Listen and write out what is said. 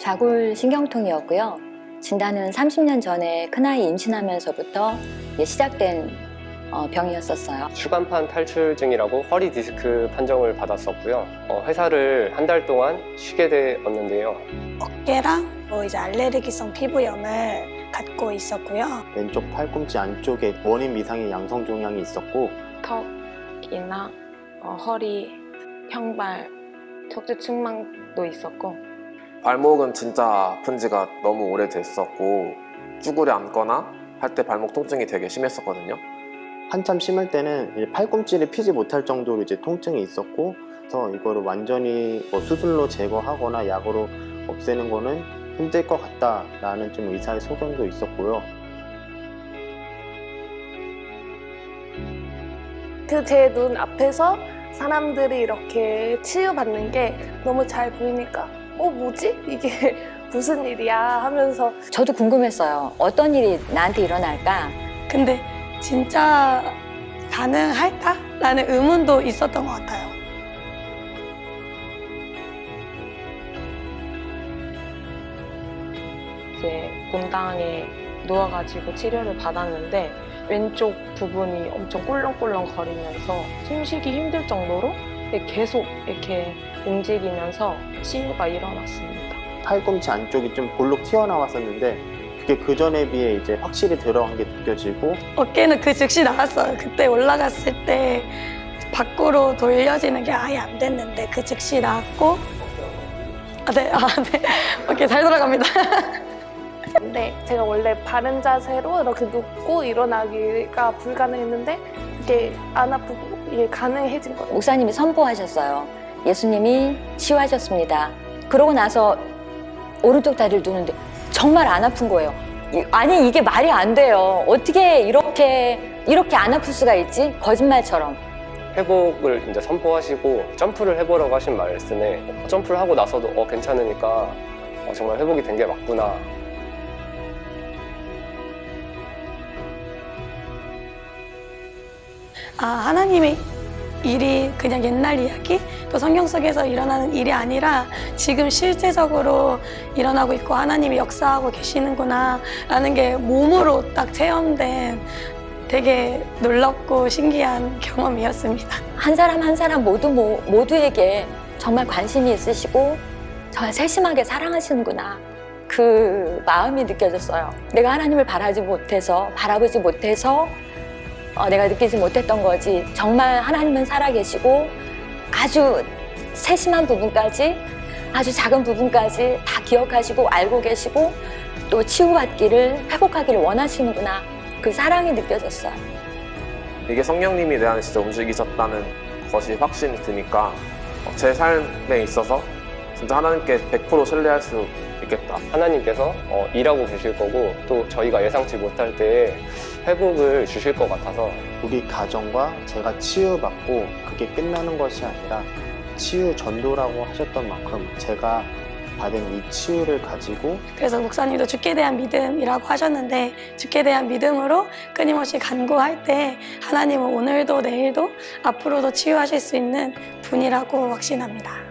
좌골 신경통이었고요. 진단은 30년 전에 큰아이 임신하면서부터 시작된 어, 병이었었어요. 추간판 탈출증이라고 허리 디스크 판정을 받았었고요. 어, 회사를 한 달 동안 쉬게 되었는데요. 어깨랑 뭐 이제 알레르기성 피부염을 갖고 있었고요. 왼쪽 팔꿈치 안쪽에 원인 미상의 양성 종양이 있었고 턱이나 어, 허리, 평발, 척추 측만도 있었고 발목은 진짜 아픈 지가 너무 오래됐었고 쭈그려 앉거나 할 때 발목 통증이 되게 심했었거든요. 한참 심할 때는 이제 팔꿈치를 피지 못할 정도로 이제 통증이 있었고 그래서 이거를 완전히 뭐 수술로 제거하거나 약으로 없애는 거는 힘들 것 같다라는 좀 의사의 소견도 있었고요. 그 제 눈 앞에서 사람들이 이렇게 치유받는 게 너무 잘 보이니까 어 뭐지 이게 무슨 일이야 하면서 저도 궁금했어요. 어떤 일이 나한테 일어날까? 근데 진짜 가능할까? 라는 의문도 있었던 것 같아요. 이제 본당에 누워가지고 치료를 받았는데 왼쪽 부분이 엄청 꿀렁꿀렁 거리면서 숨쉬기 힘들 정도로 계속 이렇게 움직이면서 치유가 일어났습니다. 팔꿈치 안쪽이 좀 볼록 튀어나왔었는데 그게 그 전에 비해 이제 확실히 들어간 게 느껴지고 어깨는 그 즉시 나왔어요. 그때 올라갔을 때 밖으로 돌려지는 게 아예 안 됐는데 그 즉시 나왔고 아, 네, 아, 네. 어깨 잘 돌아갑니다. 네 제가 원래 바른 자세로 이렇게 눕고 일어나기가 불가능했는데 이게 안 아프고 이게 가능해진 거예요. 목사님이 선포하셨어요. 예수님이 치유하셨습니다. 그러고 나서 오른쪽 다리를 누는데 정말 안 아픈 거예요. 이- 아니 이게 말이 안 돼요. 어떻게 이렇게 이렇게 안 아플 수가 있지? 거짓말처럼. 회복을 이제 선포하시고 점프를 해보라고 하신 말씀에 점프를 하고 나서도 어, 괜찮으니까 어, 정말 회복이 된 게 맞구나. 아, 하나님의 일이 그냥 옛날 이야기, 또 성경 속에서 일어나는 일이 아니라 지금 실제적으로 일어나고 있고 하나님이 역사하고 계시는구나 라는 게 몸으로 딱 체험된 되게 놀랍고 신기한 경험이었습니다. 한 사람 한 사람 모두 모, 모두에게 정말 관심이 있으시고 정말 세심하게 사랑하시는구나. 그 마음이 느껴졌어요. 내가 하나님을 바라지 못해서 바라보지 못해서 어, 내가 느끼지 못했던 거지. 정말 하나님은 살아계시고 아주 세심한 부분까지 아주 작은 부분까지 다 기억하시고 알고 계시고 또 치유받기를 회복하기를 원하시는구나. 그 사랑이 느껴졌어요. 이게 성령님이 내 안에 진짜 움직이셨다는 것이 확신이 드니까 어, 제 삶에 있어서 진짜 하나님께 100% 신뢰할 수 있겠다. 하나님께서 어, 일하고 계실 거고 또 저희가 예상치 못할 때 회복을 주실 것 같아서 우리 가정과 제가 치유받고 그게 끝나는 것이 아니라 치유 전도라고 하셨던 만큼 제가 받은 이 치유를 가지고 그래서 목사님도 주께 대한 믿음이라고 하셨는데 주께 대한 믿음으로 끊임없이 간구할 때 하나님은 오늘도 내일도 앞으로도 치유하실 수 있는 분이라고 확신합니다.